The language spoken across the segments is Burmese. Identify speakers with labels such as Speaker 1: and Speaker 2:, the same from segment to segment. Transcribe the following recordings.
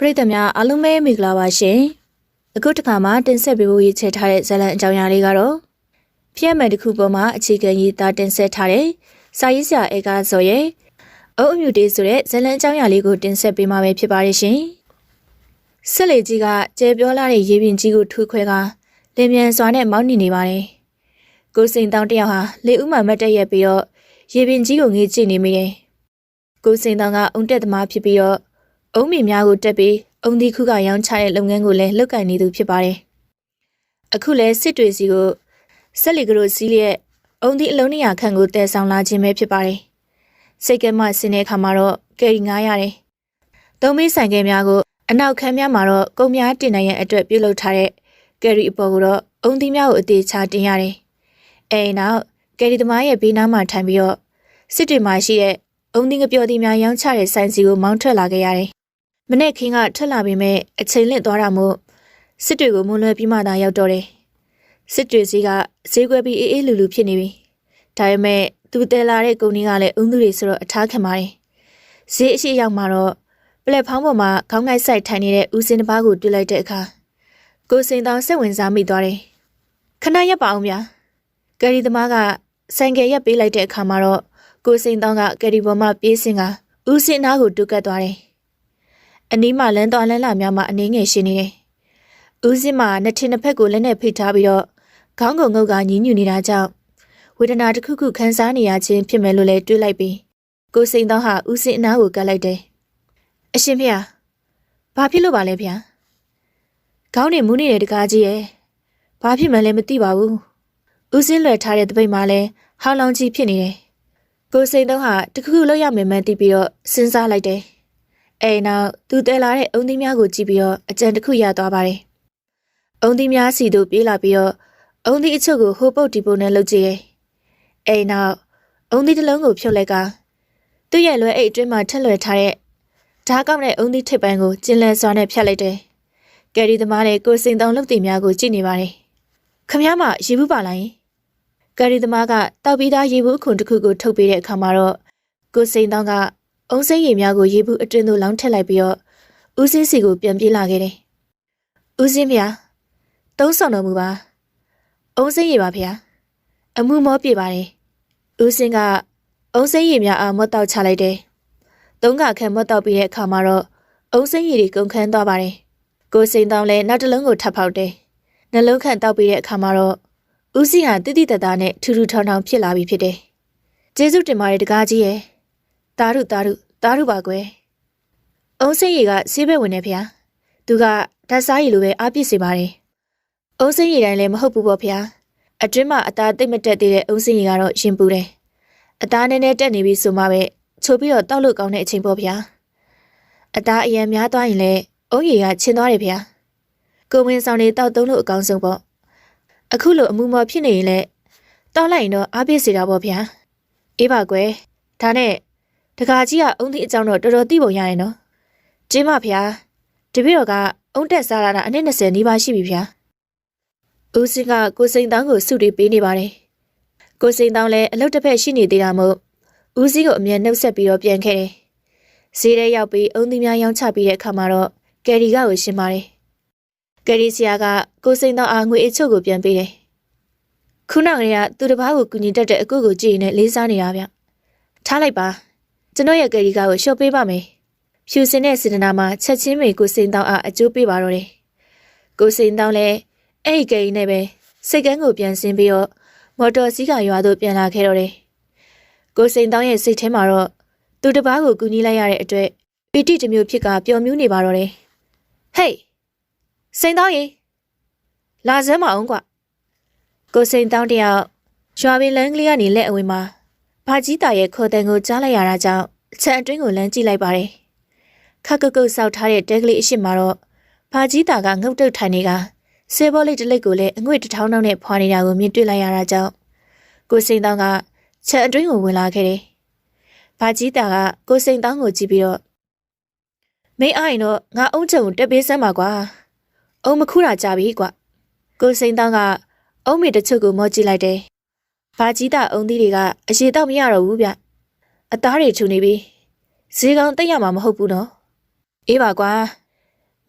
Speaker 1: ပရိသတ်များအားလုံးပဲမင်္ဂလာပါရှင်အခုတစ်ခါမှတင်ဆက်ပေးဖို့ရည်ချယ်ထားတဲ့ဇာတ်လမ်းအကြောင်းအရာလေးကတော့ဖျက်မယ်တစ်ခုပေါ်မှာအခြေခံရေးသားတင်ဆက်ထားတဲ့စာရေးဆရာအေကားစော်ရဲ့အုပ်အမြူတေးဆိုတဲ့ဇာတ်လမ်းအကြောင်းအရာလေးကိုတင်ဆက်ပေးမှာပဲဖြစ်ပါတယ်ရှင်ဆက်လေကြီးကကျဲပြောလာတဲ့ရေပြင်ကြီးကိုထူခွဲကလင်မြန်စွာနဲ့မောင်းနေနေပါတယ်ကိုစိန်တောင်းတယောက်ဟာလေဥမှမတ်တက်ရက်ပြီးတော့ရေပြင်ကြီးကိုငေးကြည့်နေမိတယ်ကိုစိန်တောင်းကအုံတက်သမားဖြစ်ပြီးတော့ အုံးမီများကိုတက်ပြီးအုံဒီခုကရောင်းချတဲ့လုပ်ငန်းကိုလည်းလုပ်ကိုင်နေသူဖြစ်ပါတယ်။အခုလည်းစစ်တွေစီကိုဆက်လီကရိုစီးလျက်အုံဒီအလုံး200ခန့်ကိုတည်ဆောင်လာခြင်းပဲဖြစ်ပါတယ်။စိတ်ကဲမှဆင်းတဲ့အခါမှာတော့ကယ်ရီငားရတယ်။သုံးမင်းဆိုင်ကဲများကိုအနောက်ခန်းများမှာတော့ကုံများတင်နိုင်ရန်အတွက်ပြုလုပ်ထားတဲ့ကယ်ရီအပေါ်ကိုတော့အုံဒီများကိုအသေးချတင်ရတယ်။အဲဒီနောက်ကယ်ရီသမားရဲ့ဘေးနားမှာထိုင်ပြီးတော့စစ်တွေမှာရှိတဲ့အုံဒီငပြော်ဒီများရောင်းချတဲ့ဆိုင်စီကိုမောင်းထွက်လာခဲ့ရတယ်။ မနေ့ခင်းကထွက်လာပြီးမဲ့အချိန်လင့်သွားတာမို့စစ်တွေကိုမွန်လွယ်ပြီးမှသာရောက်တော့တယ်။စစ်တွေစီကဈေးကွက်ပြီးအေးအေးလူလူဖြစ်နေပြီ။ဒါပေမဲ့သူတဲလာတဲ့ကုန်တွေကလည်းအုံသူတွေဆိုတော့အထားခံပါတယ်။ဈေးအရှိရောက်မှာတော့ပလက်ဖောင်းပေါ်မှာခေါင်းငိုက်ဆိုင်ထိုင်နေတဲ့ဦးစင်းတစ်ပါးကိုတွေ့လိုက်တဲ့အခါကိုစိန်တောင်စိတ်ဝင်စားမိသွားတယ်။ခဏရပ်ပါအောင်ဗျာ။ကယ်ရီသမားကဆိုင်ကယ်ရပ်ပေးလိုက်တဲ့အခါမှာတော့ကိုစိန်တောင်ကကယ်ရီပေါ်မှာပြေးစင်ကဦးစင်းနားကိုတူကတ်သွားတယ်။ အနီးမှာလန်းသွားလန်းလာများမှာအနေငယ်ရှင်နေတယ်။ဦးစင်းမှာနှစ်ထင်နှစ်ဖက်ကိုလက်နဲ့ဖိထားပြီးတော့ခေါင်းကုံငုတ်ကညင်းညူနေတာကြောင့်ဝေဒနာတစ်ခုခုခံစားနေရခြင်းဖြစ်မယ်လို့လည်းတွေးလိုက်ပြီးကိုစိန်သောဟာဦးစင်းအနားကိုကပ်လိုက်တယ်။အရှင်ဖေဟာဘာဖြစ်လို့ပါလဲဖေဟာ။ခေါင်းနေမူးနေတဲ့တကားကြီးရဲ့ဘာဖြစ်မှန်းလည်းမသိပါဘူး။ဦးစင်းလွယ်ထားတဲ့တပိတ်မှာလည်းဟောင်းလောင်းကြီးဖြစ်နေတယ်။ကိုစိန်သောဟာတခုခုလောက်ရမယ်မှန်းသိပြီးတော့စဉ်းစားလိုက်တယ်။ အဲနောက်သူတဲလာတဲ့အုံသီးများကိုကြည့်ပြီးတော့အကြံတစ်ခုရသွားပါတယ်။အုံသီးများစီတို့ပြေးလာပြီးတော့အုံသီးအချို့ကိုဟိုပုတ်ဒီပုတ်နဲ့လှုပ်ကြည့်တယ်။အဲနောက်အုံသီးတစ်လုံးကိုဖြုတ်လိုက်ကသူ့ရဲ့လွယ်အိတ်အတွင်းမှာထက်လွယ်ထားတဲ့ဓာတ်ကောက်တဲ့အုံသီးထိပ်ပိုင်းကိုကျင်လည်စွာနဲ့ဖြတ်လိုက်တယ်။ကယ်ရီသမားနဲ့ကိုစိန်တောင်လုပ်တင်များကိုကြည့်နေပါတယ်။ခမည်းမရေဘူးပါလားယင်။ကယ်ရီသမားကတောက်ပြီးသားရေဘူးအခွန်တစ်ခုကိုထုတ်ပေးတဲ့အခါမှာတော့ကိုစိန်တောင်က အုံစိမ့်ရည်များကိုရေဘူးအတွင်းသို့လောင်းထည့်လိုက်ပြီးတော့ဦးစင်းစီကိုပြန်ပြေးလာခဲ့တယ်။ဦးစင်းဖေ။သုံးဆောင်တော်မူပါ။အုံစိမ့်ရည်ပါဖေ။အမှုမောပြေပါတယ်။ဦးစင်းကအုံစိမ့်ရည်များအားမော့တောက်ချလိုက်တယ်။သုံးခါခန့်မော့တောက်ပြီးတဲ့အခါမှာတော့အုံစိမ့်ရည်တွေကုန်ခန်းသွားပါတယ်။ကိုစိန်တောင်းလည်းနောက်တစ်လုံးကိုထပ်ဖောက်တယ်။နှလုံးခန့်တောက်ပြီးတဲ့အခါမှာတော့ဦးစင်းဟာတိတိတတ်တာနဲ့ထူထူထောင်ထောင်ဖြစ်လာပြီဖြစ်တယ်။ကျေးဇူးတင်ပါတယ်တကားကြီးရဲ့။ တာရုတာရုတာရုပါကွယ်။အုံးစိမ့်ရီကဆေးဘက်ဝင်နေဖျား။သူကဓာတ်စားရည်လိုပဲအားပြစ်စေပါတယ်။အုံးစိမ့်ရီတိုင်းလည်းမဟုတ်ဘူးပေါ့ဖျား။အတွင်းမှာအသားတိတ်မတက်သေးတဲ့အုံးစိမ့်ရီကတော့ရင်ပူတယ်။အသားနည်းနည်းတက်နေပြီဆိုမှပဲချိုးပြီးတော့တောက်လို့ကောင်းတဲ့အချိန်ပေါ့ဖျား။အသားအရင်များသွားရင်လည်းအုံးရီကချင်းသွားတယ်ဖျား။ကိုဝင်ဆောင်နေတောက်သုံးလို့အကောင်းဆုံးပေါ့။အခုလိုအမှုမော်ဖြစ်နေရင်လည်းတောက်လိုက်ရင်တော့အားပြစ်စေတာပေါ့ဖျား။အေးပါကွယ်။ဒါနဲ့ တကာကြီးကအုံးသည့်အကြောင်းတော့တော်တော်သိပုံရတယ်နော်။ကျင်းမဖျားတပည့်တော်ကအုံးတက်စားလာတာအနည်း20နီးပါးရှိပြီဖျား။ဦးစင်းကကိုစိန်တောင်းကိုစုတွေပေးနေပါတယ်။ကိုစိန်တောင်းလည်းအလုတ်တစ်ဖက်ရှိနေသေးတာမို့ဦးစင်းကိုအမြန်နှုတ်ဆက်ပြီးတော့ပြန်ခဲ့တယ်။ဈေးထဲရောက်ပြီးအုံးသီးများရောင်းချပြီးတဲ့အခါမှာတော့ကယ်ရီကကိုရှင်းပါတယ်။ကယ်ရီဆရာကကိုစိန်တောင်းအားငွေအချို့ကိုပြန်ပေးတယ်။ခုနကတည်းကသူတစ်ပားကိုကူညီတတ်တဲ့အကူကိုကြည့်ရင်လည်းလေးစားနေတာဗျ။ထားလိုက်ပါ။ ကျွန်တော်ရဲ့ကယ်ရီကာကိုရှော့ပေးပါမယ်။ဖြူစင်တဲ့စေတနာမှာချက်ချင်းမေကိုစိန်တောင်းအားအကျိုးပေးပါတော့တယ်။ကိုစိန်တောင်းလည်းအဲ့ဒီကယ်ရီနဲ့ပဲစိတ်ကန်းကိုပြန်ဆင်းပြီးတော့မော်တော်စီးကရွာသို့ပြန်လာခဲ့တော့တယ်။ကိုစိန်တောင်းရဲ့စိတ်ထဲမှာတော့သူတစ်ပားကိုကူညီလိုက်ရတဲ့အတွက်ပီတိတစ်မျိုးဖြစ်ကပျော်မြူးနေပါတော့တယ်။ဟေးစိန်တောင်းရေလာစမ်းမအောင်ကွာကိုစိန်တောင်းတယောက်ရွာပင်လန်းကလေးကနေလက်အဝင်မှာ ဘာကြီးတာရဲ့ခေါ်တန်ကိုကြားလိုက်ရတာကြောင့်အချက်အတွင်းကိုလမ်းကြည့်လိုက်ပါတယ်။ခက်ကုတ်ကုတ်ဆောက်ထားတဲ့တဲကလေးအရှိမတော့ဘာကြီးတာကငုတ်တုတ်ထိုင်နေကဆေးဘောလေးတစ်လိပ်ကိုလည်းအငွေ့တစ်ထောင်းထောင်းနဲ့ဖွာနေတာကိုမြင်တွေ့လိုက်ရတာကြောင့်ကိုစိန်တောင်းကချက်အတွင်းကိုဝင်လာခဲ့တယ်။ဘာကြီးတာကကိုစိန်တောင်းကိုကြည့်ပြီးတော့မင်းအားရင်တော့ငါအုံးချုံကိုတက်ပေးစမ်းပါကွာ။အုံးမခူးတာကြပြီကွာ။ကိုစိန်တောင်းကအုံးမေတစ်ချုပ်ကိုမော့ကြည့်လိုက်တယ်။ ဘာကြီးတာအုံးသီးတွေကအရေတော့မရတော့ဘူးဗျ။အသားတွေထူနေပြီ။ဈေးကောင်တက်ရမှာမဟုတ်ဘူးနော်။အေးပါကွာ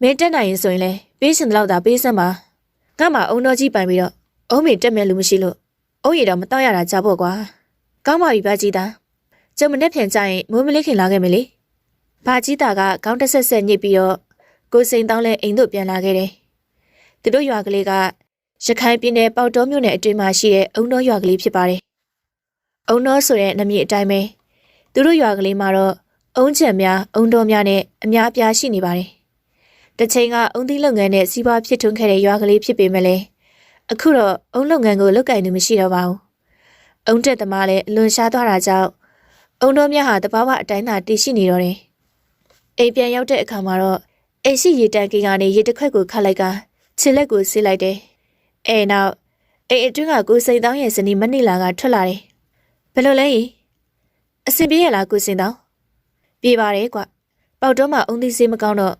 Speaker 1: မင်းတက်နိုင်ရင်ဆိုရင်လေပေးရှင်တော့တာပေးစမ်းပါငါမှအုံတော်ကြီးပိုင်ပြီးတော့အုံးမင်တက်မဲ့လူမရှိလို့အုံးရတော့မတော့ရတာကြပေါ့ကွာကောင်းပါပြီပါကြီးသားကျုံမနဲ့ဖြန်ကြရင်မိုးမလေးခင်လာခဲ့မယ်လေဘာကြီးသားကခေါင်းတစ်ဆက်ဆက်ညစ်ပြီးတော့ကိုစိန်တောင်းလဲအိမ်တို့ပြန်လာခဲ့တယ်သူတို့ရွာကလေးက ရခိုင်ပြည်နယ်ပေါတော်မြို့နယ်အတွင်းမှာရှိတဲ့အုံတော်ရွာကလေးဖြစ်ပါတယ်အုံတော်ဆိုတဲ့နာမည်အတိုင်းပဲသူတို့ရွာကလေးမှာတော့အုံချံများအုံတော်များနဲ့အများအပြားရှိနေပါတယ်တချိန်ကအုံသီးလုပ်ငန်းနဲ့စီးပွားဖြစ်ထွန်းခဲ့တဲ့ရွာကလေးဖြစ်ပေမဲ့လည်းအခုတော့အုံလုပ်ငန်းကိုလုပ်ကင်သူမရှိတော့ပါဘူးအုံတက်သမားလည်းအလွန်ရှားသွားတာကြောင့်အုံတော်များဟာတဘာဝအတိုင်းသာတည်ရှိနေတော့တယ်အိမ်ပြန်ရောက်တဲ့အခါမှာတော့အိမ်ရှိရေတန်ကင်ကနေရေတစ်ခွက်ကိုခတ်လိုက်ကခြေလက်ကိုဆေးလိုက်တယ် အဲနောက်အိမ်အတွင်းကကိုစိန်တောင်းရဲ့ဇနီးမနိလာကထွက်လာတယ်ဘယ်လိုလဲကြီးအဆင်ပြေရလားကိုစိန်တောင်းပြေပါတယ်ကွပေါက်တော့မှအုံသီးစေးမကောင်းတော့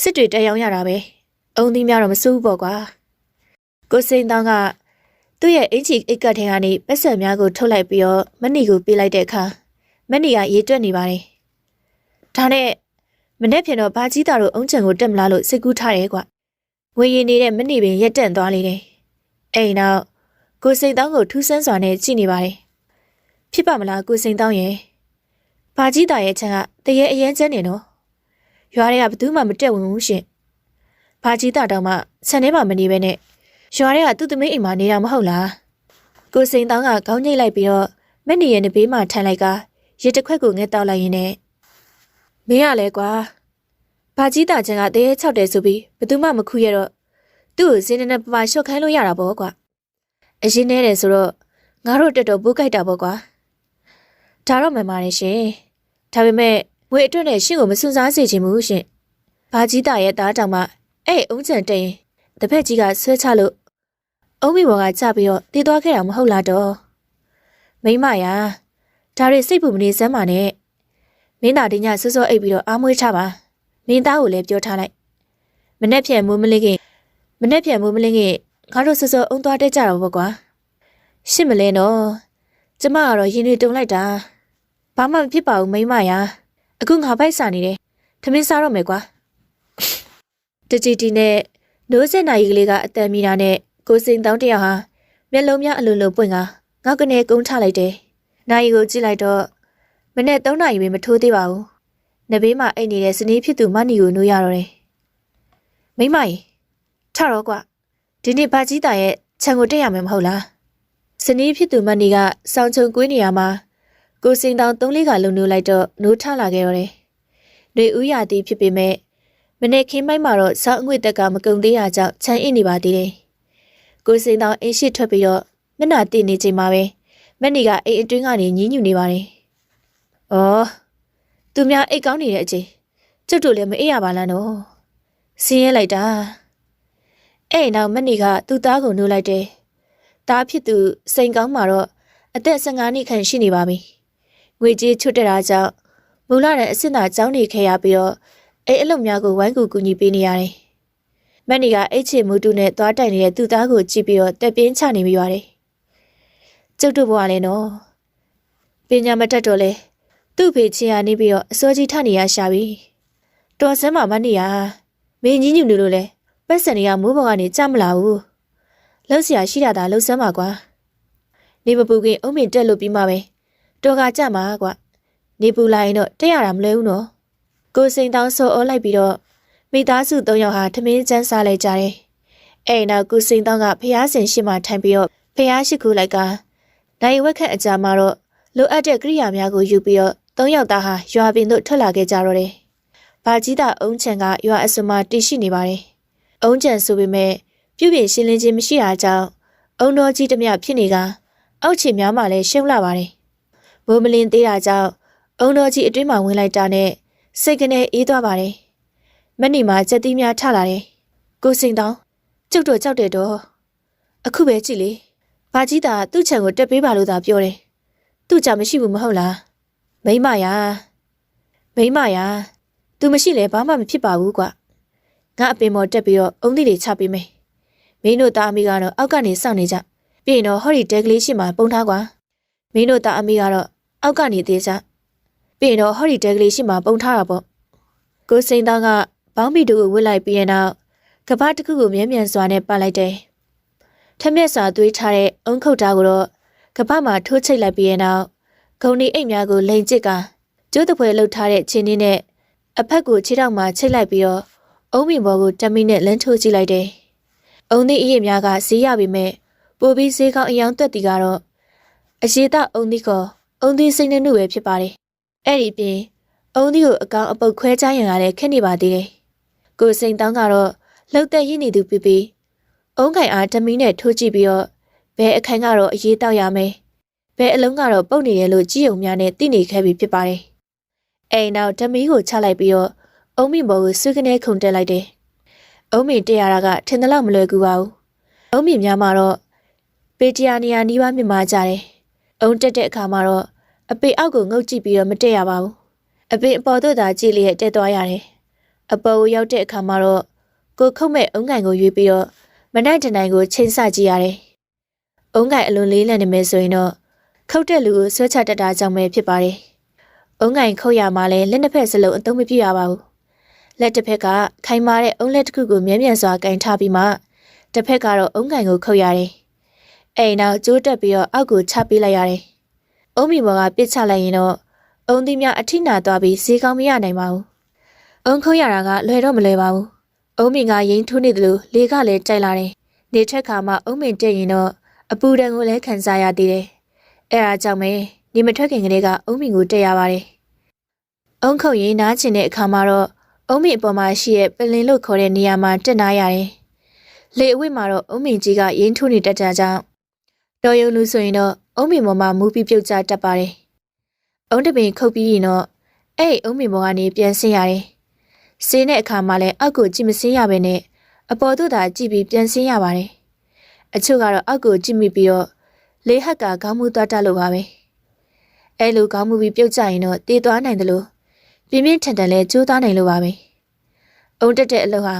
Speaker 1: စစ်တွေတက်ရောက်ရတာပဲအုံသီးများတော့မစိုးဘူးပေါ့ကွာကိုစိန်တောင်းကသူ့ရဲ့အင်ချီအိတ်ကတ်ထဲကနေပတ်စံများကိုထုတ်လိုက်ပြီးတော့မဏီကိုပေးလိုက်တဲ့အခါမဏီကရေတွက်နေပါတယ်ဒါနဲ့မနေ့ပြန်တော့ဘာကြီးတာတို့အုံချံကိုတက်မလားလို့စိတ်ကူးထားတယ်ကွငွေရင်နေတဲ့မဏီပင်ရက်တန့်သွားလေတယ် အဲ့နောက်ကိုစိန်တောင်းကိုထူးဆန်းစွာနဲ့ကြည့်နေပါတယ်ဖြစ်ပါမလားကိုစိန်တောင်းရဲ့ဘာကြီးတာရဲ့ချံကတရေအရင်ကျန်းနေနော်ရွာတွေကဘယ်သူမှမတက်ဝင်ဘူးရှင်ဘာကြီးတာတောင်မှဆန်ထဲမှာမနေပဲနဲ့ရွာတွေကသူ့သမီးအိမ်မှာနေတာမဟုတ်လားကိုစိန်တောင်းကခေါင်းညိတ်လိုက်ပြီးတော့မက်နီရဲ့နဘေးမှာထိုင်လိုက်ကရေတစ်ခွက်ကိုငဲတောက်လိုက်ရင်းနဲ့မင်းရလဲကွာဘာကြီးတာချံကတရေ၆တယ်ဆိုပြီးဘယ်သူမှမခုရတော့ သူ့ကိုစင်းနေပပရှော့ခိုင်းလို့ရတာပေါ့ကွာအရင်နေတယ်ဆိုတော့ငါတို့တက်တော့ဘူးကြိုက်တာပေါ့ကွာဒါတော့မှန်ပါတယ်ရှင်ဒါပေမဲ့ငွေအတွက်နဲ့ရှင့်ကိုမစွန့်စားစေချင်ဘူးရှင်ဘာကြီးတာရဲ့သားတောင်မှအဲ့အုံးချံတိန်တပည့်ကြီးကဆွဲချလို့အုံးမိဘော်ကကြပြီးတော့တည်သွားခဲ့တာမဟုတ်လားတော့မိမရာဒါတွေစိတ်ပူမနေစမ်းပါနဲ့မင်းသားတင်ညဆွစောအိပ်ပြီးတော့အားမွေးချပါမင်းသားကိုလည်းပြောထားလိုက်မနေ့ဖြန်မိုးမလင်းခင် မနေ့ဖြန်မိုးမလင်းခင်ငါတို့ဆွစောအုံသွားတက်ကြတော့ဘောကွာရှစ်မလဲနော်ကျမကတော့ရင်တွေတုံလိုက်တာဘာမှမဖြစ်ပါဘူးမိမရာအခုငါပိုက်စာနေတယ်ထမင်းစားတော့မယ်ကွာတတီတီနဲ့နိုးစက်နိုင်ကလေးကအတန်မီတာနဲ့ကိုစိန်တောင်းတယောက်ဟာမျက်လုံးများအလိုလိုပွင့်ကငေါက်ကနေကုန်းချလိုက်တယ်နိုင်ကိုကြည့်လိုက်တော့မနေ့3နာရီပဲမထိုးသေးပါဘူး။နဘေးမှာအိတ်နေတဲ့စနေဖြစ်သူမနီကိုနှိုးရတော့တယ်။မိမကြီး ထတော့ကွဒီနေ့ဘာကြီးတာရဲ့ခြံကိုတက်ရမယ်မဟုတ်လား။စနေဖြစ်သူမနီကစောင်းချုံကွေးနေရမှာကိုစင်တောင်၃လေးကလုံနှိုးလိုက်တော့နှိုးထလာခဲ့ရတယ်။နေဦးရသည်ဖြစ်ပေမဲ့မနေ့ခင်းမိုက်မှာတော့စောင်းအငွေတက်ကမကုံသေးတာကြောင့်ခြံအိနေပါသေးတယ်။ကိုစင်တောင်အင်းရှိထွက်ပြီးတော့မျက်နှာတည်နေချိန်မှာပဲမက်နီကအိမ်အတွင်းကနေညင်းညူနေပါတယ်။အော်သူများအိတ်ကောင်းနေတဲ့အချိန်ကျုပ်တို့လည်းမအိပ်ရပါလားနော်။ဆင်းရဲလိုက်တာ။ အဲ့နောက်မက်နီကသူ့သားကိုနှိုးလိုက်တယ်။သားဖြစ်သူစိန်ကောင်းမှာတော့အသက်15နှစ်ခန့်ရှိနေပါပြီ။ငွေကြေးချွတ်တက်တာကြောင့်မူလတဲ့အစ်စ်သာကျောင်းနေခဲ့ရပြီးတော့အဲ့အလုပ်များကိုဝိုင်းကူကူညီပေးနေရတယ်။မက်နီကအိတ်ချေမူတူနဲ့သွားတိုင်နေတဲ့သူ့သားကိုကြည့်ပြီးတော့တက်ပြင်းချနေမိပါတယ်။ကျုပ်တို့ဘဝလည်းနော်ပညာမတတ်တော့လေသူ့ဖေချင်ရနေပြီးတော့အစောကြီးထနေရရှာပြီတော်စမ်းမမနေရမင်းကြီးညူနေလို့လေ ပတ်စံတွေကမိုးပေါ်ကနေကြမလာဘူးလောက်စရာရှိတာသာလှုပ်ဆမ်းပါကွာနေမပူခင်အုံးမင်တက်လို့ပြီးမှပဲတော်ကကြမှာကွာနေပူလာရင်တော့တက်ရတာမလွယ်ဘူးနော်ကိုစိန်တောင်းဆိုအောလိုက်ပြီးတော့မိသားစု၃ယောက်ဟာထမင်းကျန်းစားလိုက်ကြတယ်အဲ့နောက်ကိုစိန်တောင်းကဖျားစင်ရှိမှထိုင်ပြီးတော့ဖျားရှိခိုးလိုက်ကနိုင်ဝက်ခန့်အကြာမှာတော့လိုအပ်တဲ့ကိရိယာများကိုယူပြီးတော့သုံးယောက်သားဟာရွာပင်သို့ထွက်လာခဲ့ကြတော့တယ်။ဘာကြီးတာအုံချန်ကရွာအစမတည်ရှိနေပါတယ် အုံးချံဆိုပေမဲ့ပြုပြင်ရှင်းလင်းခြင်းမရှိတာကြောင့်အုံတော်ကြီးတမျှဖြစ်နေကအောက်ခြေများမှလည်းရှုံလာပါတယ်။မိုးမလင်းသေးတာကြောင့်အုံတော်ကြီးအတွင်းမှာဝင်လိုက်တာနဲ့စိတ်ကနေအေးသွားပါတယ်။မက်နီမှာစက်သီးများထလာတယ်။ကိုစိန်တောင်းကျုပ်တို့ကြောက်တယ်တော့အခုပဲကြည့်လေ။ဘာကြီးတာသူ့ခြံကိုတက်ပေးပါလို့သာပြောတယ်။သူ့ကြမရှိဘူးမဟုတ်လား။မိမရာမိမရာ तू မရှိလဲဘာမှမဖြစ်ပါဘူးကွာ။ ငါအပင်ပေါ်တက်ပြီးတော့အုံးသီးတွေချပေးမယ်။မင်းတို့သားအမိကတော့အောက်ကနေစောင့်နေကြ။ပြီးရင်တော့ဟော်ဒီတဲကလေးရှိမှပုံထားကွာ။မင်းတို့သားအမိကတော့အောက်ကနေသေးကြ။ပြီးရင်တော့ဟော်ဒီတဲကလေးရှိမှပုံထားတာပေါ့။ကိုစိန်သားကဘောင်းဘီတူကိုဝစ်လိုက်ပြီးတဲ့နောက်ကပ္ပတစ်ခုကိုမြဲမြံစွာနဲ့ပတ်လိုက်တယ်။ထက်မြက်စွာသွေးထားတဲ့အုံခုတ်သားကိုတော့ကပ္ပမှာထိုးချိတ်လိုက်ပြီးတဲ့နောက်ဂုံဒီအိတ်များကိုလိန်ကျစ်ကကျိုးတပွဲလှုပ်ထားတဲ့ချင်းင်းနဲ့အဖက်ကိုခြေထောက်မှာချိတ်လိုက်ပြီးတော့ အုံးမီဘော်ကိုတမီနဲ့လန်းထိုးကြည့်လိုက်တယ်။အုံသီးအရစ်များကဈေးရပေမဲ့ပိုပြီးဈေးကောင်းအယောင်သွက်တီကတော့အရှိတအုံသီးကအုံသီးစိတ်နှနုပဲဖြစ်ပါတယ်။အဲ့ဒီပြင်အုံသီးကိုအကောင်အပုတ်ခွဲချရင်ကလည်းခက်နေပါသေးတယ်။ကိုစိန်တောင်းကတော့လှုပ်သက်ရည်နေသူပြပြီးအုံးခိုင်အားတမီနဲ့ထိုးကြည့်ပြီးတော့ဘဲအခန်းကတော့အရေးတောက်ရမယ်။ဘဲအလုံးကတော့ပုတ်နေတယ်လို့ကြည်ုံများနဲ့သိနေခဲ့ပြီးဖြစ်ပါတယ်။အိမ်နောက်တမီကိုချလိုက်ပြီးတော့ အုံးမီဘော်ကိုစွကနေခုန်တက်လိုက်တယ်။အုံးမီတက်ရတာကထင်တယ်လို့မလွယ်ကူပါဘူး။အုံးမီများမှာတော့ပေတရာနီယာနီးပါးမြင်မာကြတယ်။အုံးတက်တဲ့အခါမှာတော့အပေအောက်ကိုငုတ်ကြည့်ပြီးတော့မတက်ရပါဘူး။အပေအပေါ်တို့သာကြည့်လျက်တက်သွားရတယ်။အပေါ်ကိုရောက်တဲ့အခါမှာတော့ကိုခုတ်မဲ့အုံးကန်ကိုရွေးပြီးတော့မနိုင်တနိုင်ကိုချိန်ဆကြည့်ရတယ်။အုံးကန်အလွန်လေးလံနေမယ်ဆိုရင်တော့ခုတ်တဲ့လူကိုဆွဲချတတ်တာကြောင့်ပဲဖြစ်ပါတယ်။အုံးကန်ခုတ်ရမှာလဲလက်နှစ်ဖက်စလုံးအသုံးမပြရပါဘူး။ လက်တစ်ဖက်ကခိုင်မာတဲ့အုံးလက်တစ်ခုကိုမြဲမြံစွာကင်ထားပြီးမှတစ်ဖက်ကတော့အုံးကန်ကိုခုတ်ရတယ်။အိမ်နောက်ကျိုးတက်ပြီးတော့အောက်ကိုချပေးလိုက်ရတယ်။အုံးမီဘော်ကပစ်ချလိုက်ရင်တော့အုံသီးများအထိနာသွားပြီးဈေးကောင်းမရနိုင်ပါဘူး။အုံခုတ်ရတာကလွယ်တော့မလွယ်ပါဘူး။အုံးမင်ကရင်ထိုးနေတယ်လို့လေကလည်းကြိုက်လာတယ်။နေထက်ခါမှအုံးမင်တက်ရင်တော့အပူဒဏ်ကိုလည်းခံစားရသေးတယ်။အဲအားကြောင့်ပဲနေမထွက်ခင်ကလေးကအုံးမင်ကိုတက်ရပါတယ်။အုံခုတ်ရင်နားကျင်တဲ့အခါမှာတော့ အုံးမင်အပေါ်မှာရှိတဲ့ပလင်လို့ခေါ်တဲ့နေရာမှာတက်နာရတယ်။လေအဝိမှာတော့အုံးမင်ကြီးကရင်ထိုးနေတတ်ကြကြောင်းတော်ရုံလူဆိုရင်တော့အုံးမင်ပေါ်မှာမူပြီးပြုတ်ကျတတ်ပါတယ်။အုံးတပင်ခုတ်ပြီးရင်တော့အဲ့ဒီအုံးမင်ပေါ်ကနေပြန်ဆင်းရတယ်။ဆင်းတဲ့အခါမှာလည်းအောက်ကိုကြည့်မဆင်းရဘဲနဲ့အပေါ်သို့သာကြည့်ပြီးပြန်ဆင်းရပါတယ်။အချို့ကတော့အောက်ကိုကြည့်မိပြီးတော့လေဟက်ကခေါင်းမူသွားတတ်လို့ပါပဲ။အဲလိုခေါင်းမူပြီးပြုတ်ကျရင်တော့တေးသွားနိုင်တယ်လို့ ပြင်းပြင်းထန်ထန်လဲကျိုးသွားနိုင်လို့ပါပဲ။အုံတက်တဲ့အလုပ်ဟာ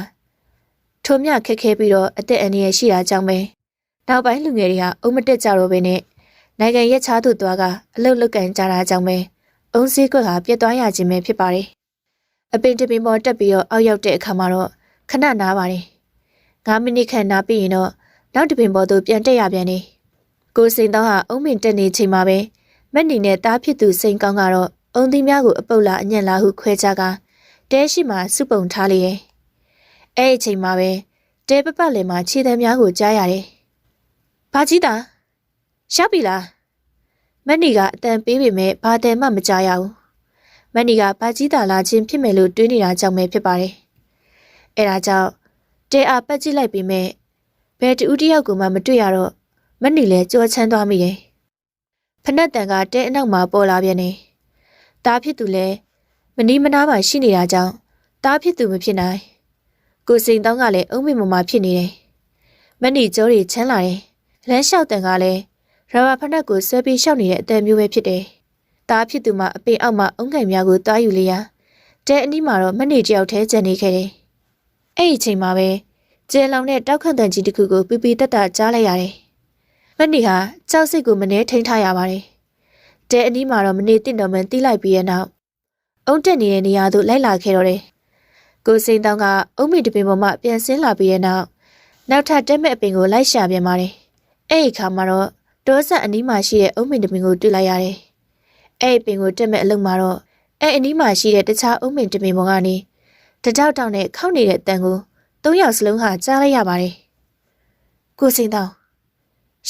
Speaker 1: ထုံမြခက်ခဲပြီးတော့အသက်အန္တရာယ်ရှိတာကြောင့်ပဲနောက်ပိုင်းလူငယ်တွေဟာအုံမတက်ကြတော့ဘဲနဲ့နိုင်ငံရက်ခြားသို့သွားကအလုပ်လုပ်ကန်ကြတာကြောင့်ပဲအုံစည်းကွက်ကပြတ်သွားရခြင်းပဲဖြစ်ပါတယ်။အပင်တပင်ပေါ်တက်ပြီးတော့အောက်ရောက်တဲ့အခါမှာတော့ခဏနားပါတယ်။9မိနစ်ခန့်နားပြီးရင်တော့နောက်တပင်ပေါ်သို့ပြန်တက်ရပြန်နေ။ကိုစိန်တောင်းဟာအုံမင်တက်နေချိန်မှာပဲမက်နီနဲ့တားဖြစ်သူစိန်ကောင်းကတော့ အုံသီးများကိုအပုတ်လာအညံ့လာဟုခွဲခြားကတဲရှိမှစုပုံထားလေရဲ့။အဲ့ဒီအချိန်မှာပဲတဲပပတ်လင်မှာခြေသည်များကိုကြားရတယ်။ဘာကြီးတာရောက်ပြီလားမက်နီကအတန်ပေးပေမဲ့ဘာတန်မှမကြားရဘူးမက်နီကဘာကြီးတာလာခြင်းဖြစ်မယ်လို့တွေးနေတာကြောင့်ပဲဖြစ်ပါတယ်အဲဒါကြောင့်တဲအားပတ်ကြည့်လိုက်ပေမဲ့ဘယ်တူတယောက်ကိုမှမတွေ့ရတော့မက်နီလည်းကြောချမ်းသွားမိတယ်ဖနက်တန်ကတဲအနောက်မှာပေါ်လာပြန်နေ တားဖြစ်သူလည်းမနီးမနားမှရှိနေတာကြောင့်တားဖြစ်သူမဖြစ်နိုင်ကိုစိန်တောင်းကလည်းအုံးမိမမဖြစ်နေတယ်မက်နီကြောတွေချမ်းလာတယ်လမ်းလျှောက်တန်ကလည်းရဘာဖနက်ကိုဆွဲပြီးရှောက်နေတဲ့အတန်မျိုးပဲဖြစ်တယ်။တားဖြစ်သူမှအပင်အောက်မှာအုံငိုင်များကိုတားယူလေရာတဲအနီးမှာတော့မနေတယောက်တည်းကျန်နေခဲ့တယ်။အဲ့ဒီအချိန်မှာပဲကျဲလောင်တဲ့တောက်ခန့်တန်ကြီးတစ်ခုကိုပီပီတက်တာကြားလိုက်ရတယ်။မနေဟာကြောက်စိတ်ကိုမနေထိန်ထားရပါတယ်။ တဲအနီးမှာတော့မနေတင့်တော်မှန်တီးလိုက်ပြီးရဲ့နောက်အုံတက်နေတဲ့နေရာသို့လိုက်လာခဲ့တော့တယ်။ကိုစိန်တောင်းကအုံးမီတပင်ပေါ်မှပြန်ဆင်းလာပြီးရဲ့နောက်နောက်ထပ်တက်မဲ့အပင်ကိုလိုက်ရှာပြန်ပါတယ်။အဲ့ဒီခါမှာတော့တောဆက်အနီးမှာရှိတဲ့အုံးမင်တပင်ကိုတွေ့လိုက်ရတယ်။အဲ့ဒီပင်ကိုတက်မဲ့အလုံမှာတော့အဲ့အနီးမှာရှိတဲ့တခြားအုံးမင်တပင်ပေါ်ကနေတကြောက်တောက်နဲ့ခောက်နေတဲ့အတန်ကိုသုံးယောက်စလုံးဟာကြားလိုက်ရပါတယ်။ကိုစိန်တောင်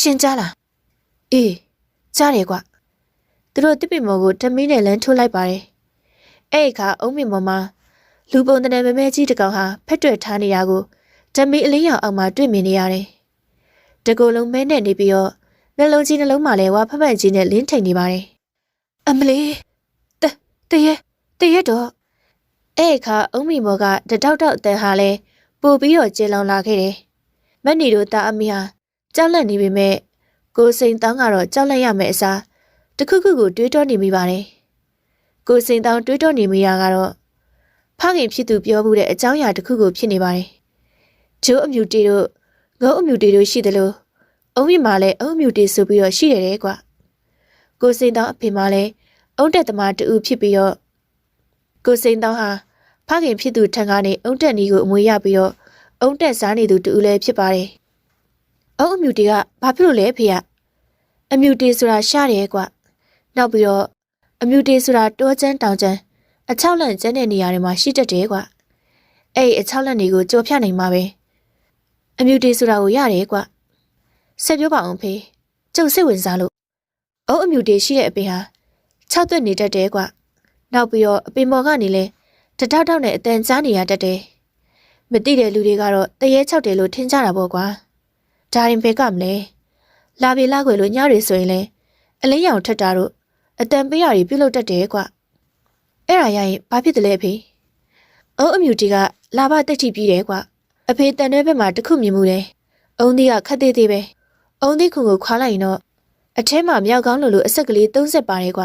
Speaker 1: ရှင်ကြားလား။အေးကြားတယ်ကွ။ သူတို့တစ်ပင်မော်ကိုတမီးနဲ့လမ်းထိုးလိုက်ပါတယ်။အဲ့ဒီအခါအုံးမင်ပေါ်မှာလူပုံတနယ်မမဲကြီးတကောင်ဟာဖက်တွယ်ထားနေတာကိုတမီးအလင်းရောင်အောက်မှာတွေ့မြင်နေရတယ်။တကူလုံးမဲနဲ့နေပြီးတော့နှလုံးကြီးနှလုံးမှာလည်းဝါဖက်ဖက်ကြီးနဲ့လင်းထိန်နေပါတယ်။အမလေးတတရဲတရဲတော့အဲ့အခါအုံးမီမော်ကတတောက်တောက်အတန်ဟာလဲပို့ပြီးတော့ကျေလောင်လာခဲ့တယ်။မက်နီတို့တာအမီဟာကြောက်လန့်နေပေမဲ့ကိုစိန်တောင်းကတော့ကြောက်လန့်ရမယ်အစား တခုခုကိုတွေးတောနေမိပါတယ်။ကိုစိန်တောင်းတွေးတောနေမိတာကတော့ဖခင်ဖြစ်သူပြောမှုတဲ့အကြောင်းအရာတစ်ခုကိုဖြစ်နေပါတယ်။ဂျိုးအမြူတီတို့ငုံအမြူတီတို့ရှိတယ်လို့အုံးမြမှာလည်းအုံးမြူတီဆိုပြီးတော့ရှိရတယ်ကွာ။ကိုစိန်တောင်းအဖေမှာလည်းအုံးတက်သမားတူဖြစ်ပြီးတော့ကိုစိန်တောင်းဟာဖခင်ဖြစ်သူထံကနေအုံတက်နီကိုအမွေရပြီးတော့အုံတက်စားနေသူတူလည်းဖြစ်ပါတယ်။အုံအမြူတီကဘာဖြစ်လို့လဲဖေရ။အမြူတီဆိုတာရှားတယ်ကွ။ နောက်ပြီးတော့အမြူတီဆိုတာတောချမ်းတောင်ချမ်းအချောက်လန့်ကျန်းတဲ့နေရာတွေမှာရှိတတ်တယ်ကွ။အဲ့ဒီအချောက်လန့်တွေကိုကြော်ဖြတ်နိုင်မှာပဲ။အမြူတီဆိုတာကိုရတယ်ကွ။ဆက်ပြောပါအောင်ဖေ။ကျုပ်စိတ်ဝင်စားလို့အုံအမြူတီရှိတဲ့အပင်ဟာ၆သွက်နေတတ်တယ်ကွ။နောက်ပြီးတော့အပင်ပေါ်ကနေလဲတတောက်တောက်နဲ့အတန်ကြားနေရတတ်တယ်။မသိတဲ့လူတွေကတော့တရေချောက်တယ်လို့ထင်ကြတာပေါ့ကွာ။ဒါရင်ဘယ်ကမလဲ။လာပြီလာခွေလို့ညတွေဆိုရင်လဲအလင်းရောင်ထက်တာတို့ အတန်ပေးရတွေပြုတ်လုတတ်တယ်ကွ။အဲ့ဒါရရင်ဘာဖြစ်တယ်လဲအဖေ။အုံးအမြူတီကလာဘတက်ထိပြီးတယ်ကွ။အဖေတန်တဲ့ဘက်မှာတခုမြင်မှုတယ်။အုံးသီးကခက်သေးသေးပဲ။အုံးသီးခုကိုခွာလိုက်ရင်တော့အထဲမှာမြောက်ကောင်းလိုလိုအဆက်ကလေး30ပါတယ်ကွ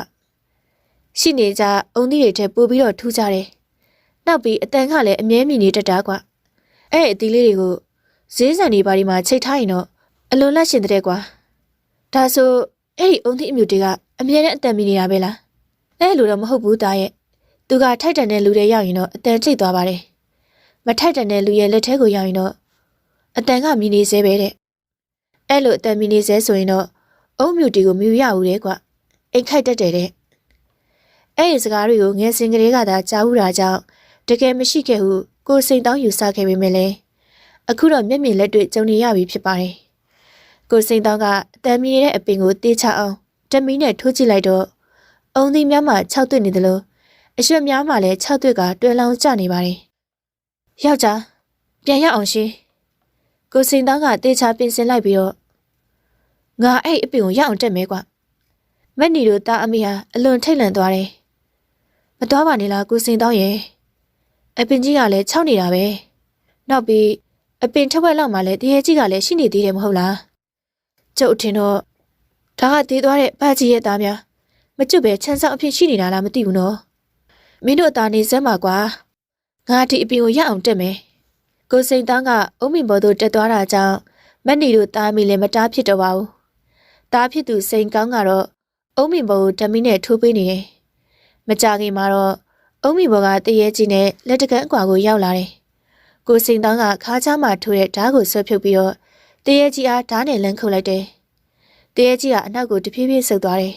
Speaker 1: ။ရှိနေကြအုံးသီးတွေထက်ပိုပြီးတော့ထူးကြတယ်။နောက်ပြီးအတန်ကလည်းအမြဲမြင်နေတတ်တာကွ။အဲ့အသီးလေးတွေကိုဈေးဆန်တွေဘာဒီမှာချိတ်ထားရင်တော့အလွန်လက်ရှင်တဲ့ကွာ။ဒါဆိုအဲ့ဒီအုံသီးအမြူတွေက အမြဲတမ်းအတန်မြင်နေတာပဲလား။အဲ့လိုတော့မဟုတ်ဘူးသားရဲ့။သူကထိုက်တန်တဲ့လူတွေရောက်ရင်တော့အတန်ချိတ်သွားပါတယ်။မထိုက်တန်တဲ့လူရဲ့လက်ထဲကိုရောက်ရင်တော့အတန်ကမြင်နေသေးပဲတဲ့။အဲ့လိုအတန်မြင်နေသေးဆိုရင်တော့အုံမြူတီကိုမြူရဦးတဲ့ကွ။အိမ်ခိုက်တတ်တယ်တဲ့။အဲ့ဒီစကားတွေကိုငယ်စဉ်ကလေးကသာကြားဘူးတာကြောင့်တကယ်မရှိခဲ့ဟုကိုယ်စိန်တောင်းယူဆခဲ့ပေမဲ့လည်းအခုတော့မျက်မြင်လက်တွေ့ကြုံနေရပြီဖြစ်ပါတယ်။ကိုယ်စိန်တောင်းကအတန်မီနေတဲ့အပင်ကိုတေးချအောင် တမီနဲ့ထိုးကြည့်လိုက်တော့အုံသီးများမှ၆သွစ်နေတယ်လို့အရွက်များမှလည်း၆သွစ်ကတွဲလောင်းကျနေပါတယ်။ယောက်ျားပြန်ရအောင်ရှင်။ကိုယ်စိန်တောင်းကတေးချပြင်ဆင်လိုက်ပြီးတော့ငါအဲ့အပင်ကိုရအောင်တက်မဲကွာ။မက်နီတို့တာအမေဟာအလွန်ထိတ်လန့်သွားတယ်။မတော်ပါနဲ့လားကိုယ်စိန်တောင်းရဲ့။အပင်ကြီးကလည်းခြောက်နေတာပဲ။နောက်ပြီးအပင်ထက်ဝက်လောက်မှလည်းတရေကြီးကလည်းရှိနေသေးတယ်မဟုတ်လား။ကျုပ်အထင်တော့ ဒါကသေးသွားတဲ့ဘာကြီးရဲ့သားများမကျွတ်ပဲချမ်းဆောင်အဖြစ်ရှိနေတာလားမသိဘူးနော်။မင်းတို့သားနေစမ်းပါကွာ။ငါဒီအပင်ကိုရအောင်တက်မယ်။ကိုစိန်တန်းကအုံးမင်ဘော်တို့တက်သွားတာကြောင့်မက်နီတို့သားမိလည်းမတားဖြစ်တော့ပါဘူး။သားဖြစ်သူစိန်ကောင်းကတော့အုံးမင်ဘော်ကိုဓမီနဲ့ထိုးပေးနေတယ်။မကြခင်မှာတော့အုံးမီဘော်ကတရေကြီးနဲ့လက်တကန်းအကွာကိုရောက်လာတယ်။ကိုစိန်တောင်းကခါးချားမှထိုးတဲ့ဓားကိုဆွဲဖြုတ်ပြီးတော့တရေကြီးအားဓားနဲ့လန်းခုတ်လိုက်တယ်။ တရေကြီးကအနောက်ကိုတဖြည်းဖြည်းဆုပ်သွားတယ်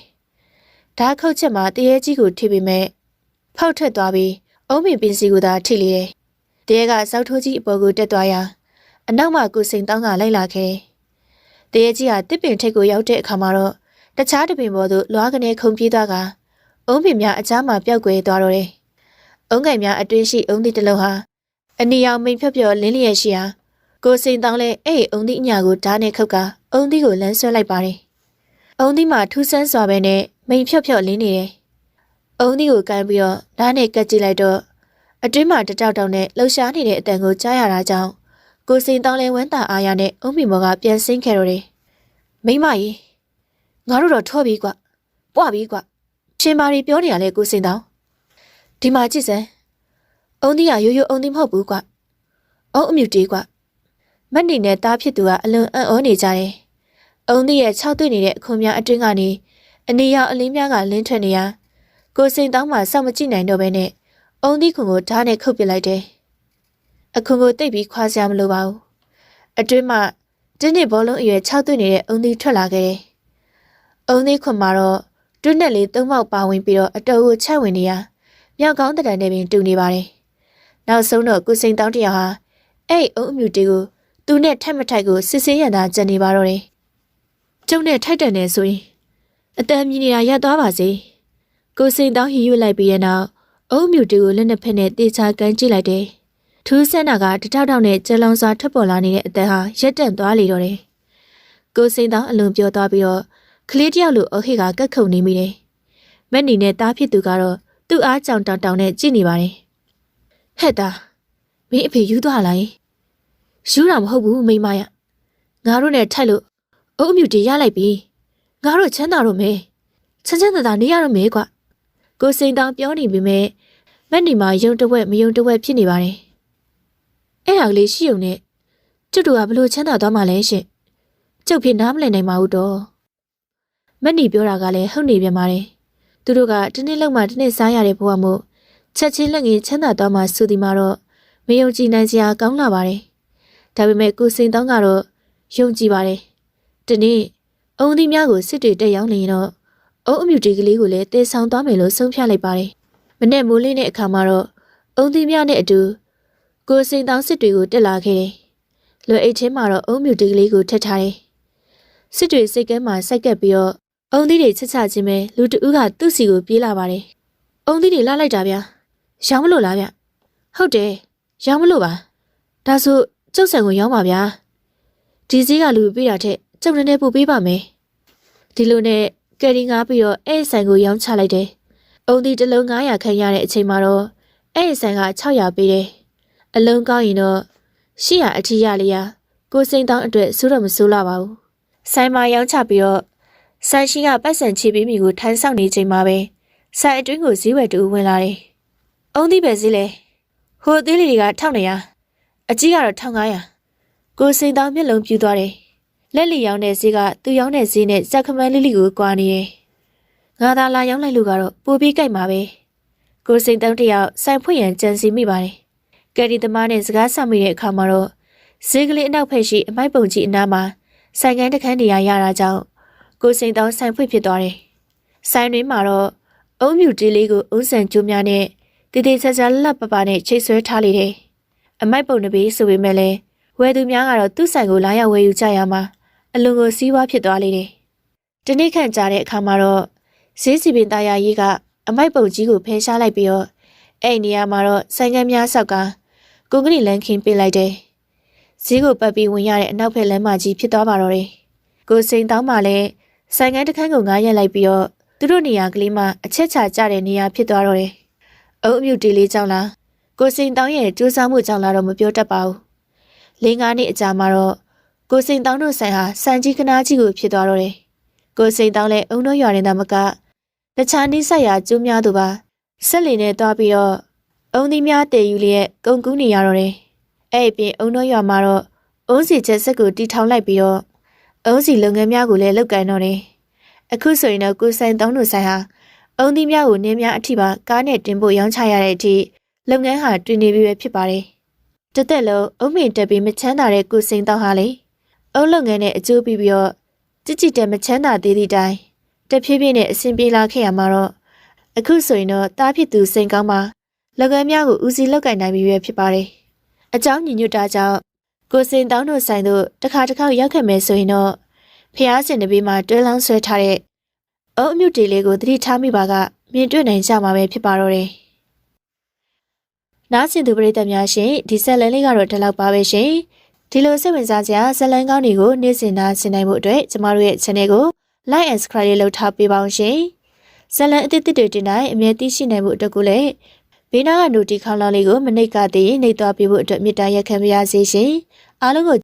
Speaker 1: ။ဓားခုတ်ချက်မှာတရေကြီးကိုထိပေမဲ့ဖောက်ထွက်သွားပြီးအုံးမီပင်စီကိုသာထိလေတယ်။တရေကစောက်ထိုးကြီးအပေါ်ကိုတက်သွားရာအနောက်မှကိုစိန်တောင်းကလိုက်လာခဲ့တယ်။တရေကြီးကတစ်ပင်ထိပ်ကိုရောက်တဲ့အခါမှာတော့တခြားတစ်ပင်ပေါ်သို့လွားကနေခုန်ပြေးသွားကအုံးပင်များအချားမှပျောက်ကွယ်သွားတော့တယ်။အုံးကင်များအတွင်းရှိအုံးသီးတစ်လုံးဟာအနီရောင်မိန်ဖြော့ဖြော့လင်းလျက်ရှိရာကိုစိန်တောင်းလဲအဲ့ဒီအုံးသီးအညာကိုဓာတ်နဲ့ခုတ်ကအုံးသီးကိုလမ်းဆွဲလိုက်ပါတယ်။ အုံးသီးမှာထူးဆန်းစွာပဲနဲ့မိန်ဖြော့ဖြော့လင်းနေတယ်။အုံးသီးကိုကန်ပြီးတော့ဓာတ်နဲ့ကတ်ကြည့်လိုက်တော့အတွင်းမှာတတောက်တောက်နဲ့လှူရှားနေတဲ့အတန်ကိုကြားရတာကြောင့်ကိုစိန်တောင်းလဲဝမ်းသာအားရနဲ့အုံးမီမော်ကပြန်ဆင်းခဲ့တော့တယ်။မိမကြီးငါတို့တော့ထောပြီကွ။ပွားပြီကွ။ရှင်မာရီပြောနေရလေကိုစိန်တောင်းဒီမှာကြည့်စမ်းအုံးသီးကရိုးရိုးအုံးသီးမဟုတ်ဘူးကွအုံးအမြူတေးကွမက်နေနဲ့တားဖြစ်သူကအလွန်အံ့ဩနေကြတယ် အုံးသီးရဲ့၆တွေ့နေတဲ့အခွန်များအတွင်းကနေအနေရောက်အလင်းများကလင်းထွက်နေရကိုစိန်တောင်းမှစောင့်မကြည့်နိုင်တော့ဘဲနဲ့အုံးသီးခွန်ကိုဓာတ်နဲ့ခုတ်ပစ်လိုက်တယ်အခွန်ကိုတိတ်ပြီးခွာစရာမလိုပါဘူးအတွင်းမှာတင်းနစ်ဘောလုံးအရွယ်၆တွေ့နေတဲ့အုံးသီးထွက်လာခဲ့တယ်အုံးသီးခွန်မှာတော့တွန်းနဲ့လေးသုံးပေါက်ပါဝင်ပြီးတော့အတော်ကိုချက်ဝင်နေရမြောက်ကောင်းတံတန်နဲ့ပင်တူနေပါတယ်။နောက်ဆုံးတော့ကုစိန်တောင်းတယောက်ဟာအဲ့အုံအမြူတေကိုသူနဲ့ထက်မထိုက်ကိုစစ်ဆေးရန်သာကြံနေပါတော့တယ်။ ကျုံနဲ့ထိုက်တန်နေဆိုရင်အတန်မြင်နေတာရပ်သွားပါစေ။ကိုစိန်တောင်းဟီရွလိုက်ပြီးတဲ့နောက်အုံအမြူတေကိုလက်နှစ်ဖက်နဲ့တေချာကန်ကြည့်လိုက်တယ်။ထူးဆန်းတာကတထောက်ထောက်နဲ့ကြလောင်စွာထွက်ပေါ်လာနေတဲ့အတန်ဟာရက်တန့်သွားလေတော့တယ်။ကိုစိန်တောင်းအလွန်ပြောသွားပြီးတော့ကလေးတယောက်လိုအခိကကတ်ခုန်နေမိတယ်။မက်နီနဲ့တားဖြစ်သူကတော့သူ့အားကြောင်တောင်တောင်နဲ့ကြည့်နေပါတယ်။ဟဲ့တာမင်းအဖေယူသွားလိုက်။ယူတာမဟုတ်ဘူးမိမရ။ငါတို့နဲ့ထိုက်လို့ အုပ်အမြူတေရလိုက်ပြီ။ငါတို့ချမ်းသာတော့မယ်။ချမ်းချမ်းသာသာနေရတော့မယ်ကွ။ကိုစိန်တောင်ပြောနေပေမဲ့မက်နီမှာယုံတဝက်မယုံတဝက်ဖြစ်နေပါတယ်။အဲ့ဒါကလေးရှိုံနဲ့ကျုပ်တို့ကဘလို့ချမ်းသာသွားမှလဲရှင်။ကျုပ်ဖြစ်နားမလည်နိုင်ပါဘူးတော့။မက်နီပြောတာကလည်းဟုတ်နေပြန်ပါတယ်။သူတို့ကတနေ့လောက်မှတနေ့စားရတဲ့ဘဝမို့ချက်ချင်းလက်ငင်းချမ်းသာတော့မှဆိုဒီမှာတော့မယုံကြည်နိုင်စရာကောင်းလာပါတယ်ဒါပေမဲ့ကိုစိန်တောင်းကတော့ယုံကြည်ပါတယ် ဒီနေ့အုံသီးများကိုစစ်တွေတက်ရောက်နေရင်တော့အုံအမြူတီကလေးကိုလည်းတည်ဆောင်သွားမယ်လို့ဆုံးဖြတ်လိုက်ပါတယ်မနေ့မိုးလင်းတဲ့အခါမှာတော့အုံသီးများနဲ့အတူကိုစိန်တောင်းစစ်တွေကိုတက်လာခဲ့တယ်လွယ်အိတ်ချင်းမှာတော့အုံမြူတီကလေးကိုထက်ထားတယ်စစ်တွေစိတ်ကဲမှာစိုက်ကပ်ပြီးတော့အုံသီးတွေချက်ချခြင်းပဲလူတဦးကသူ့စီကိုပြေးလာပါတယ်အုံသီးတွေလာလိုက်တာဗျာရောင်းမလို့လားဗျဟုတ်တယ်ရောင်းမလို့ပါဒါဆိုကျုပ်ဆန်ကိုရောင်းပါဗျာဒီစည်းကလူပေးတာထက် ကျုပ်နည်းနည်းပို့ပေးပါမယ်ဒီလိုနဲ့ကယ်ရီငါပြီးတော့အဲ့ဒီဆိုင်ကိုရောင်းချလိုက်တယ်အုံသီးတစ်လုံး900ခန့်ရတဲ့အချိန်မှာတော့အဲ့ဒီဆိုင်က600ပေးတယ်အလုံးကောင်းရင်တော့800အထိရလေရကိုစိန်တောင်းအတွက်စိုးတော့မစိုးလာပါဘူးဆိုင်မှာရောင်းချပြီးတော့ဆိုင်ရှိကပတ်စံချပေးမိကိုထိုင်းဆောင်နေချိန်မှာပဲဆိုင်အတွင်းကိုဈေးဝယ်တူဝင်လာတယ်အုံသီးပဲဈေးလေဟိုအသေးလေးတွေက1900အကြီးကတော့1500ကိုစိန်တောင်းမျက်လုံးပြူသွားတယ် လက်လီရောင်းတဲ့ဈေးကသူရောင်းတဲ့ဈေးနဲ့စက်ခမန်းလေးလေးကိုကွာနေတယ်ငါသာလာရောင်းလိုက်လို့ကတော့ပိုပြီးကြိုက်မှာပဲကိုစိန်တောင်းတယောက်ဆိုင်ဖွင့်ရန်ကြံစီမိပါတယ်ကယ်ရီသမားနဲ့စကားဆက်မိတဲ့အခါမှာတော့ဈေးကလေးအနောက်ဖက်ရှိအမိုက်ပုံကြီးအနားမှာဆိုင်ကန်းတစ်ခန်းနေရာရတာကြောင့်ကိုစိန်တောင်းဆိုင်ဖွင့်ဖြစ်သွားတယ်ဆိုင်တွင်မှာတော့အုံးမြူတီလေးကိုအုံးဆန်ကျိုးများနဲ့တည်တည်ချာချာလှပပနဲ့ချိတ်ဆွဲထားလေတယ်အမိုက်ပုံတစ်ပေဆိုပေမဲ့လည်းဝယ်သူများကတော့သူ့ဆိုင်ကိုလာရောက်ဝယ်ယူကြရမှာ အလွန်ကိုစီးပွားဖြစ်သွားလေတယ်ဒီနေ့ခန့်ကြာတဲ့အခါမှာတော့ဈေးစီပင်သားရကြီးကအမိုက်ပုံကြီးကိုဖယ်ရှားလိုက်ပြီးတော့အဲ့ဒီနေရာမှာတော့ဆိုင်ကန်းများဆောက်ကကွန်ကရစ်လမ်းခင်းပေးလိုက်တယ်ဈေးကိုပတ်ပြီးဝင်ရတဲ့အနောက်ဘက်လမ်းမကြီးဖြစ်သွားပါတော့တယ်ကိုစိန်တောင်းမှလည်းဆိုင်ကန်းတစ်ခန်းကိုငားရက်လိုက်ပြီးတော့သူတို့နေရာကလေးမှာအချက်ချကြတဲ့နေရာဖြစ်သွားတော့တယ်အုံအမြူတီလေးကြောင့်လားကိုစိန်တောင်းရဲ့ကြိုးစားမှုကြောင့်လားတော့မပြောတတ်ပါဘူးလင်းကားနေ့အကြာမှာတော့ ကိုစိန်တောင်းတို့ဆိုင်ဟာစံကြီးကနားကြီးကိုဖြစ်သွားတော့တယ်ကိုစိန်တောင်းလည်းအုံတို့ရွာနေတာမကတခြားနှိစက်ရာကျိုးများသူပါဆက်လီနဲ့တွားပြီးတော့အုံသီးများတည်ယူလျက်ကုံကူးနေရတော့တယ်အဲ့အပြင်အုံတို့ရွာမှာတော့အုံးစီချက်ဆက်ကိုတီထောင်လိုက်ပြီးတော့အုံးစီလုပ်ငန်းများကိုလည်းလုပ်ကိုင်တော့တယ်အခုဆိုရင်တော့ကိုဆိုင်တောင်းတို့ဆိုင်ဟာအုံသီးများကိုနင်းများအထိပါကားနဲ့တင်ဖို့ရောင်းချရတဲ့အထိလုပ်ငန်းဟာတွင်နေပြီပဲဖြစ်ပါတယ်တသက်လုံးအုံးမင်တက်ပြီးမချမ်းသာတဲ့ကိုစိန်တောင်းဟာလေ အုံးလုပ်ငန်းနဲ့အကျိုးပြီးပြီးတော့ကြည်ကြည်တဲ့မချမ်းသာသေးသည့်တိုင်တဖြည်းဖြည်းနဲ့အဆင်ပြေလာခဲ့ရမှာတော့အခုဆိုရင်တော့တားဖြစ်သူစိန်ကောင်းမှာလုပ်ငန်းများကိုဦးစီးလုပ်ကိုင်နိုင်ပြီပဲဖြစ်ပါတယ်အကြောင်းညီညွတ်တာကြောင့်ကိုစိန်တောင်းတို့ဆိုင်တို့တစ်ခါတစ်ခါရောက်ခဲ့မယ်ဆိုရင်တော့ဖျားစင်တစ်ပေးမှာတွဲလောင်းဆွဲထားတဲ့အုံအမြုပ်တေလေးကိုသတိထားမိပါကမြင်တွေ့နိုင်ကြမှာပဲဖြစ်ပါတော့တယ်။နားဆင်သူပရိသတ်များရှင်ဒီဆက်လန်လေးကတော့ဒီလောက်ပါပဲရှင်။ ဒီလိုစိတ်ဝင်စားစရာဇက်လန်ကောင်းတွေကိုနေ့စဉ်နာဆင်နိုင်မှုအတွက်ကျမတို့ရဲ့ channel ကို like and subscribe လေးလုပ်ထားပေးပါအောင်ရှင်။ဇက်လန်အသစ်တွေတင်တိုင်းအမြဲတမ်းရှိနိုင်မှုအတွက်ကိုလည်းဘေးနားကနိုတီခေါင်းလောင်းလေးကိုမနှိပ်ကသေးရင်နှိပ်သွားပေးဖို့အတွက်မေတ္တာရက်ခံပါရစေရှင်။အားလုံးကို